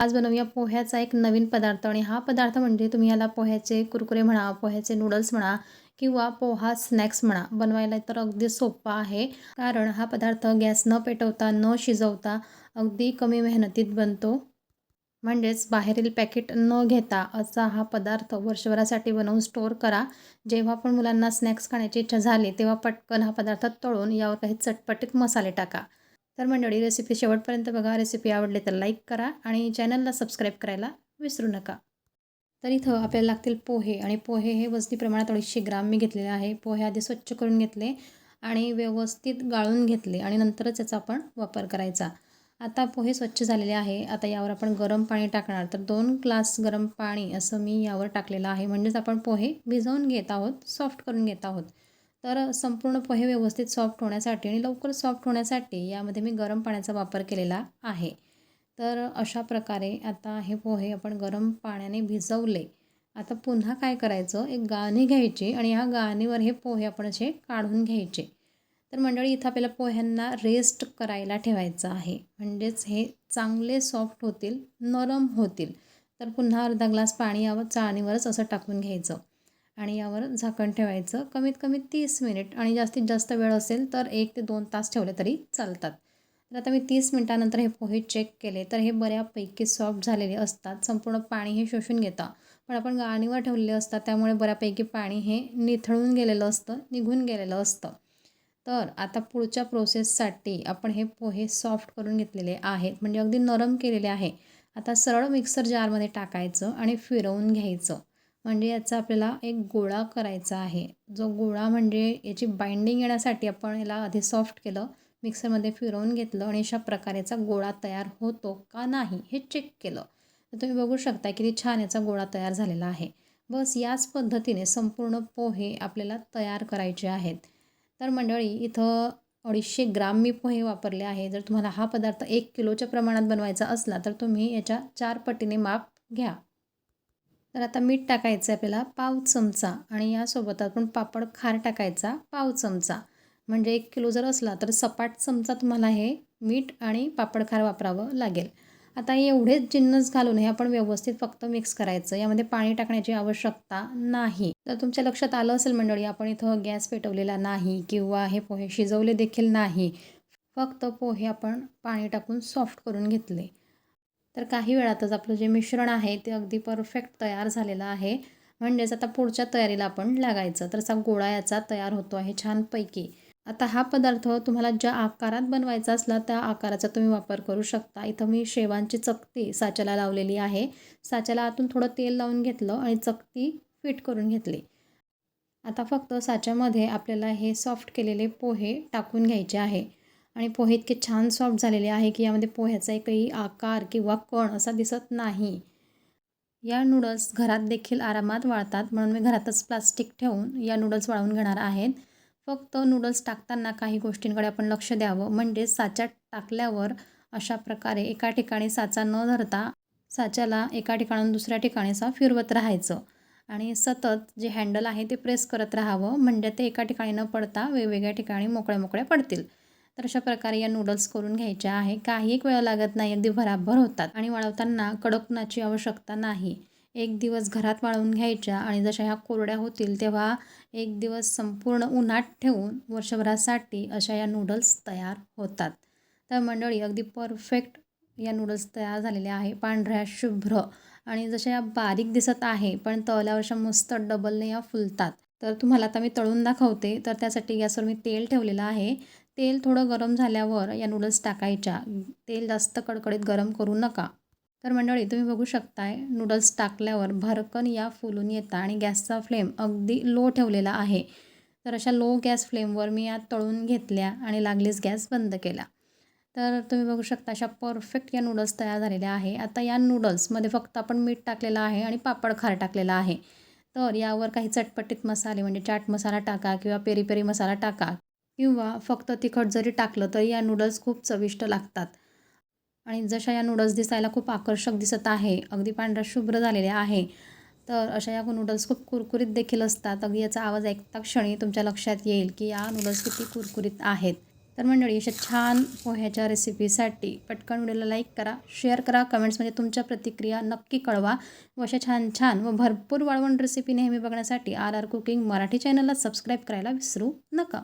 आज बनवूया पोह्याचा एक नवीन पदार्थ आणि हा पदार्थ म्हणजे तुम्ही याला पोह्याचे कुरकुरे म्हणा पोह्याचे नूडल्स म्हणा किंवा पोहा स्नॅक्स म्हणा. बनवायला तर अगदी सोपा आहे. कारण हा पदार्थ गॅस न पेटवता न शिजवता अगदी कमी मेहनतीत बनतो. म्हणजेच बाहेरील पॅकेट न घेता असा हा पदार्थ वर्षभरासाठी बनवून स्टोअर करा. जेव्हा पण मुलांना स्नॅक्स खाण्याची इच्छा झाली तेव्हा पटकन हा पदार्थ तळून यावर काही चटपटीत मसाले टाका. तर मंडळी रेसिपी शेवटपर्यंत बघा. रेसिपी आवडली तर लाईक करा आणि चॅनलला सबस्क्राईब करायला विसरू नका. तर इथं आपल्याला लागतील पोहे आणि पोहे हे वजनी प्रमाणात अडीचशे ग्राम मी घेतलेले आहे. पोहे आधी स्वच्छ करून घेतले आणि व्यवस्थित गाळून घेतले आणि नंतरच याचा आपण वापर करायचा. आता पोहे स्वच्छ झालेले आहे. आता यावर आपण गरम पाणी टाकणार. तर दोन ग्लास गरम पाणी असं मी यावर टाकलेलं आहे. म्हणजेच आपण पोहे भिजवून घेत आहोत सॉफ्ट करून घेत आहोत. तर संपूर्ण पोहे व्यवस्थित सॉफ्ट होण्यासाठी आणि लवकर सॉफ्ट होण्यासाठी यामध्ये मी गरम पाण्याचा वापर केलेला आहे. तर अशा प्रकारे आता हे पोहे आपण गरम पाण्याने भिजवले. आता पुन्हा काय करायचं? एक गाणी घ्यायची आणि ह्या गाणीवर हे पोहे आपण असे काढून घ्यायचे. तर मंडळी इथं आपल्याला पोह्यांना रेस्ट करायला ठेवायचं आहे. म्हणजेच हे चांगले सॉफ्ट होतील नरम होतील. तर पुन्हा अर्धा ग्लास पाणी यावं चाळणीवरच असं टाकून घ्यायचं. आणि यावर झाकण ठेवायचं. कमीत कमी तीस मिनिट आणि जास्तीत जास्त वेळ असेल तर एक ते दोन तास ठेवले तरी चालतात. तर आता मी तीस मिनटानंतर हे पोहे चेक केले तर हे बऱ्यापैकी सॉफ्ट झालेले असतात. संपूर्ण पाणी हे शोषून घेतं. पण आपण गाणीवर ठेवलेले असतात त्यामुळे बऱ्यापैकी पाणी हे निथळून गेलेलं असतं निघून गेलेलं असतं. तर आता पुढच्या प्रोसेससाठी आपण हे पोहे सॉफ्ट करून घेतलेले आहेत. म्हणजे अगदी नरम केलेले आहे. आता सरळ मिक्सर जारमध्ये टाकायचं आणि फिरवून घ्यायचं. म्हणजे याचा आपल्याला एक गोळा करायचा आहे. जो गोळा म्हणजे याची बाइंडिंग येण्यासाठी आपण याला आधी सॉफ्ट केलं मिक्सरमध्ये फिरवून घेतलं आणि अशा प्रकारेचा गोळा तयार होतो का नाही हे चेक केलं. तर तुम्ही बघू शकता किती छान याचा गोळा तयार झालेला आहे. बस याच पद्धतीने संपूर्ण पोहे आपल्याला तयार करायचे आहेत. तर मंडळी इथं अडीचशे ग्राम मी पोहे वापरले आहे. जर तुम्हाला हा पदार्थ एक किलोच्या प्रमाणात बनवायचा असला तर तुम्ही याच्या चार पटीने माप घ्या. तर आता मीठ टाकायचं आहे आपल्याला पाव चमचा आणि यासोबत आपण पापड खार टाकायचा पाव चमचा. म्हणजे एक किलो जर असला तर सपाट चमचा तुम्हाला हे मीठ आणि पापड खार वापरावं लागेल. आता एवढेच जिन्नस घालून हे आपण व्यवस्थित फक्त मिक्स करायचं. यामध्ये पाणी टाकण्याची आवश्यकता नाही. तर तुमच्या लक्षात आलं असेल मंडळी आपण इथं गॅस पेटवलेला नाही किंवा हे पोहे शिजवले देखील नाही. फक्त पोहे आपण पाणी टाकून सॉफ्ट करून घेतले. तर काही वेळातच आपलं जे मिश्रण आहे ते अगदी परफेक्ट तयार झालेलं आहे. म्हणजेच आता पुढच्या तयारीला आपण लागायचं. तर असा गोळा याचा तयार होतो आहे छानपैकी. आता हा पदार्थ तुम्हाला ज्या आकारात बनवायचा असला त्या आकाराचा तुम्ही वापर करू शकता. इथं मी शेवांची चकती साच्याला लावलेली आहे. साच्याला आतून थोडं तेल लावून घेतलं आणि चकती फिट करून घेतली. आता फक्त साच्यामध्ये आपल्याला हे सॉफ्ट केलेले पोहे टाकून घ्यायचे आहे. आणि पोहे इतके छान सॉफ्ट झालेले आहे की यामध्ये पोह्याचा एकही आकार किंवा कण असा दिसत नाही. या नूडल्स घरात देखील आरामात वाळतात. म्हणून मी घरातच प्लास्टिक ठेवून या नूडल्स वाळवून घेणार आहेत. फक्त नूडल्स टाकताना काही गोष्टींकडे आपण लक्ष द्यावं. म्हणजे साचा टाकल्यावर अशा प्रकारे एका ठिकाणी साचा न धरता साच्याला एका ठिकाणून दुसऱ्या ठिकाणी असा फिरवत राहायचं. आणि सतत जे हँडल आहे ते प्रेस करत राहावं. म्हणजे ते एका ठिकाणी न पडता वेगवेगळ्या ठिकाणी मोकळ्या मोकळ्या पडतील. तर अशा प्रकारे या नूडल्स करून घ्यायच्या आहे. काही एक वेळ लागत नाही अगदी भराभर होतात आणि वाळवताना कडकनाची आवश्यकता नाही. एक दिवस घरात वाळवून घ्यायच्या आणि जशा ह्या कोरड्या होतील तेव्हा एक दिवस संपूर्ण उन्हात ठेवून वर्षभरासाठी अशा या नूडल्स तयार होतात. तर मंडळी अगदी परफेक्ट या नूडल्स तयार झालेल्या आहे. पांढऱ्या शुभ्र आणि जशा या बारीक दिसत आहे पण तळल्यावरच्या मस्त डबलने या फुलतात. तर तुम्हाला आता मी तळून दाखवते. तर त्यासाठी गॅसवर मी तेल ठेवलेलं आहे. तेल थोडं गरम झाल्यावर या नूडल्स टाकायच्या. तेल जास्त कडकडीत गरम करू नका. तर मंडळी तुम्ही बघू शकताय नूडल्स टाकल्यावर भरकन या फुलून येतात आणि गॅसचा फ्लेम अगदी लो ठेवलेला आहे. तर अशा लो गॅस फ्लेमवर मी या तळून घेतल्या आणि लागलीच गॅस बंद केला. तर तुम्ही बघू शकता अशा परफेक्ट या नूडल्स तयार झालेल्या आहे. आता या नूडल्समध्ये फक्त आपण मीठ टाकलेलं आहे आणि पापड खार टाकलेला आहे. तर यावर काही चटपटीत मसाले म्हणजे चाट मसाला टाका किंवा पेरी पेरी मसाला टाका. किंवा फक्त तिखट जरी टाकलं तरी या नूडल्स खूप चविष्ट लागतात. आणि जशा या नूडल्स दिसायला खूप आकर्षक दिसत आहे अगदी पांढऱ्या शुभ्र झालेल्या आहे तर अशा या नूडल्स खूप कुरकुरीत देखील असतात. अगदी याचा आवाज ऐकता क्षणी तुमच्या लक्षात येईल की या नूडल्स किती कुरकुरीत आहेत. तर मंडळी अशा छान पोह्याच्या रेसिपीसाठी पटकन व्हिडिओला लाईक करा शेअर करा कमेंट्समध्ये तुमच्या प्रतिक्रिया नक्की कळवा. व अशा छान छान व भरपूर वाळवण रेसिपी नेहमी बघण्यासाठी आर आर कुकिंग मराठी चॅनलला सबस्क्राईब करायला विसरू नका.